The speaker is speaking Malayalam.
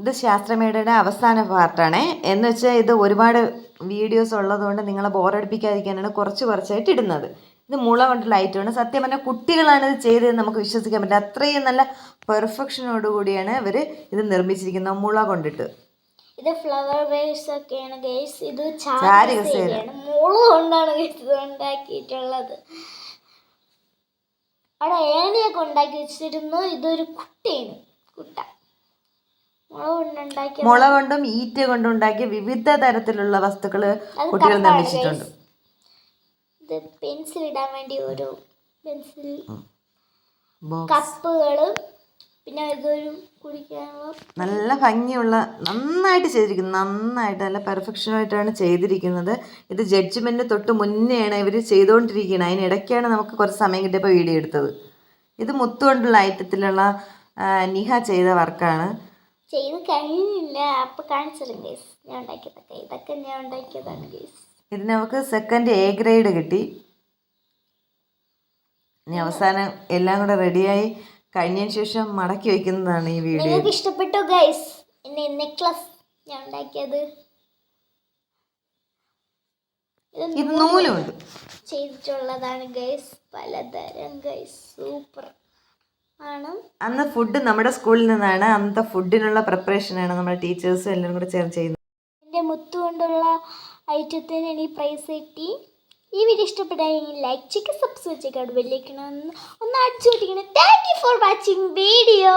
ഇത് ശാസ്ത്രമേടയുടെ അവസാന പാർട്ടാണേ. എന്ന് വെച്ചാൽ ഇത് ഒരുപാട് വീഡിയോസ് ഉള്ളതുകൊണ്ട് നിങ്ങളെ ബോറടിപ്പിക്കാതിരിക്കാനാണ് കുറച്ച് കുറച്ചായിട്ട് ഇടുന്നത്. ഇത് മുള കൊണ്ടുള്ള ആണ്. സത്യം പറഞ്ഞാൽ കുട്ടികളാണ് ഇത് ചെയ്തതെന്ന് നമുക്ക് വിശ്വസിക്കാൻ പറ്റില്ല. അത്രയും നല്ല പെർഫെക്ഷനോടുകൂടിയാണ് ഇവർ ഇത് നിർമ്മിച്ചിരിക്കുന്നത് മുള കൊണ്ടിട്ട്. ഇത് ഫ്ലവർ വേസ് ഒക്കെയാണ് ഗൈസ് ഇത്. മുള കൊണ്ടാണ് ഇത് ഉണ്ടാക്കിയിട്ടുള്ളത്. അവിടെ ഏണിയൊക്കെ ഉണ്ടാക്കി വെച്ചിരുന്നു. ഇതൊരു കുട്ടയാണ് കുട്ട. മുള കൊണ്ടും ഈറ്റ കൊണ്ടും ഉണ്ടാക്കിയ വിവിധ തരത്തിലുള്ള വസ്തുക്കൾ കുട്ടികൾ നിർമ്മിച്ചിട്ടുണ്ട്. പെൻസിൽ ഇടാൻ വേണ്ടി ഒരു പെൻസിൽ കപ്പുകളും പിന്നെ ഇതൊരു കുടിക്കാനുള്ള നല്ല ഭംഗിയുള്ള നന്നായിട്ട് ചെയ്തിരിക്കുന്നു. നന്നായിട്ട് നല്ല പെർഫെക്ഷനായിട്ടാണ് ചെയ്തിരിക്കുന്നത്. ഇത് ജഡ്ജ്മെന്റ് തൊട്ട് മുന്നെയാണ് ഇവർ ചെയ്തുകൊണ്ടിരിക്കുന്നത് അതിനിടയ്ക്കാണ് നമുക്ക് കുറച്ച് സമയം കിട്ടിയപ്പോൾ വീഡിയോ എടുത്തത്. ഇത് മുത്തുകൊണ്ടുള്ള ഐറ്റത്തിലുള്ള നിഹ ചെയ്ത വർക്കാണ് ചെയ്ത് കഴിഞ്ഞില്ല. അപ്പൊ കാണിച്ചിരുന്നു ഗേസ് ഞാൻ ഉണ്ടാക്കിയതൊക്കെ. ഇതൊക്കെ ഞാൻ ഉണ്ടാക്കിയതാണ് ഗേസ് ഇത് നമുക്ക് സെക്കൻഡ് എ ഗ്രേഡ് കിട്ടി. ഇനി അവസാനം എല്ലാം കൂടെ റെഡിയായി കഴിഞ്ഞതിന് ശേഷം മടക്കി വെക്കുന്നതാണ് ഈ വീഡിയോ നിങ്ങൾക്ക് ഇഷ്ടപ്പെട്ടു ഗൈസ് എന്നെ നെക്ലസ് ഞാൻ ഉണ്ടാക്കിയത്. ഇത് നൂലുണ്ട്. ചെയ്തിട്ടുള്ളതാണ് ഗൈസ് പലതരം ഗൈസ് അന്ന് ഫുഡ് നമ്മുടെ സ്കൂളിൽ നിന്നാണ് അന്നത്തെ ഫുഡിനുള്ള പ്രിപ്പറേഷനാണ് നമ്മുടെ ടീച്ചേഴ്സും എല്ലാവരും കൂടെ ചേർന്ന് ചെയ്യുന്നത്. എന്റെ മുത്തു കൊണ്ടുള്ള ഐറ്റത്തിന് എനിക്ക് പ്രൈസ് കിട്ടി. ഈ വീഡിയോ ഇഷ്ടപ്പെട്ടാൽ ലൈക്ക് ചെയ്യുക സബ്സ്ക്രൈബ് ചെയ്യുക ബെല്ലിക്കണം ഒന്ന് അടിച്ചു കൊടുക്കണം thank you for watching video